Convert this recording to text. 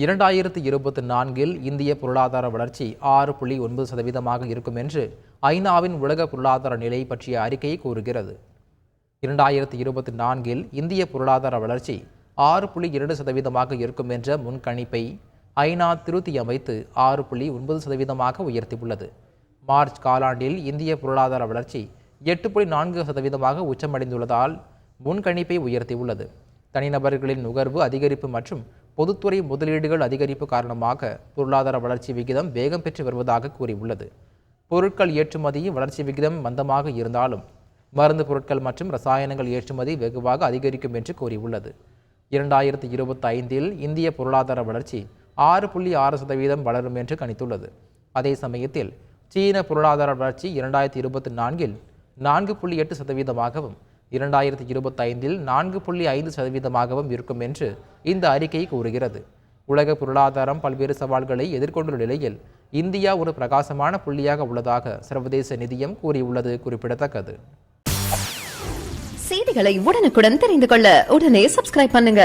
இரண்டாயிரத்து இருபத்தி நான்கில் இந்திய பொருளாதார வளர்ச்சி ஆறு புள்ளி ஒன்பது சதவீதமாக இருக்கும் என்று ஐநாவின் உலக பொருளாதார நிலை பற்றிய அறிக்கை கூறுகிறது. இரண்டாயிரத்து இருபத்தி நான்கில் இந்திய பொருளாதார வளர்ச்சி ஆறு புள்ளி இரண்டு சதவீதமாக இருக்கும் என்ற முன்கணிப்பை ஐநா திருத்தி அமைத்து ஆறு புள்ளி ஒன்பது சதவீதமாக உயர்த்தியுள்ளது. மார்ச் காலாண்டில் இந்திய பொருளாதார வளர்ச்சி எட்டு புள்ளி நான்கு சதவீதமாக உச்சமடைந்துள்ளதால் முன்கணிப்பை உயர்த்தியுள்ளது. தனிநபர்களின் நுகர்வு அதிகரிப்பு மற்றும் பொதுத்துறை முதலீடுகள் அதிகரிப்பு காரணமாக பொருளாதார வளர்ச்சி விகிதம் வேகம் பெற்று வருவதாக கூறியுள்ளது. பொருட்கள் ஏற்றுமதி வளர்ச்சி விகிதம் மந்தமாக இருந்தாலும் மருந்து பொருட்கள் மற்றும் ரசாயனங்கள் ஏற்றுமதி வெகுவாக அதிகரிக்கும் என்று கூறியுள்ளது. இரண்டாயிரத்தி இருபத்தி ஐந்தில் இந்திய பொருளாதார வளர்ச்சி ஆறு புள்ளி ஆறு சதவீதம் வளரும் என்று கணித்துள்ளது. அதே சமயத்தில் சீன பொருளாதார வளர்ச்சி இரண்டாயிரத்தி இருபத்தி நான்கில் நான்கு புள்ளி எட்டு சதவீதமாகவும் இரண்டாயிரத்தி இருபத்தைந்தில் நான்கு புள்ளி ஐந்து சதவீதமாகவும் இருக்கும் என்று இந்த அறிக்கை கூறுகிறது. உலக பொருளாதாரம் பல்வேறு சவால்களை எதிர்கொண்டுள்ள நிலையில் இந்தியா ஒரு பிரகாசமான புள்ளியாக உள்ளதாக சர்வதேச நிதியம் கூறியுள்ளது குறிப்பிடத்தக்கது. செய்திகளை உடனுக்குடன் தெரிந்து கொள்ள உடனே சப்ஸ்கிரைப் பண்ணுங்க.